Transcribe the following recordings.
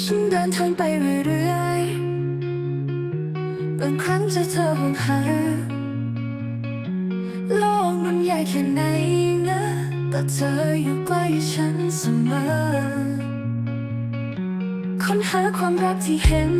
ฉันเดินทางไปเรื่อยๆบางครั้งจะเธอห่วงหาโลกมันใหญ่แค่ไหนนะ แต่เธออยู่ใกล้ฉันเสมอค้นหาความรักที่เห็น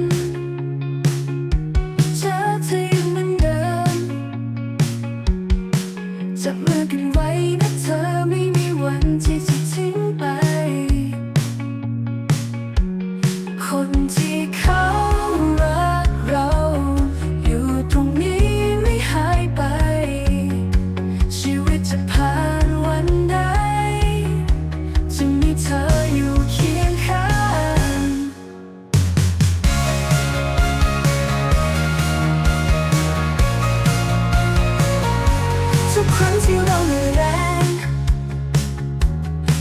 ทุกครั้งที่เราเหนื่อยแรง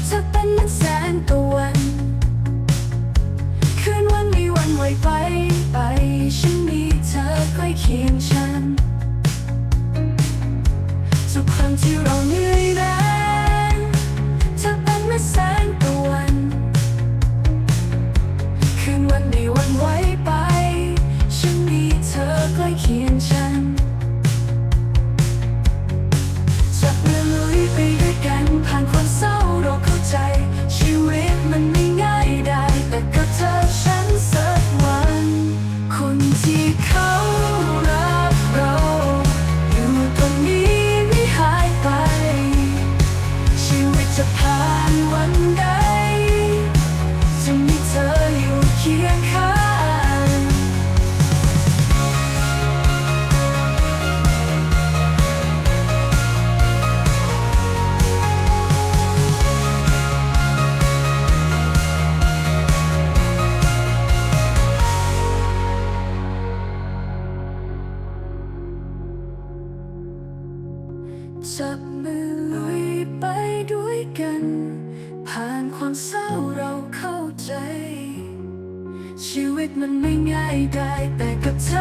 เธอเป็นเหมือนแสงตะวันคืนวันมีวันไหวไปไป ฉันมีเธอใกล้เคียงฉัน ทุกครั้งที่เรา จับมือลุยไปด้วยกัน ผ่านความเศร้าเราเข้าใจ ชีวิตมันไม่ง่ายได้แต่กับเธอ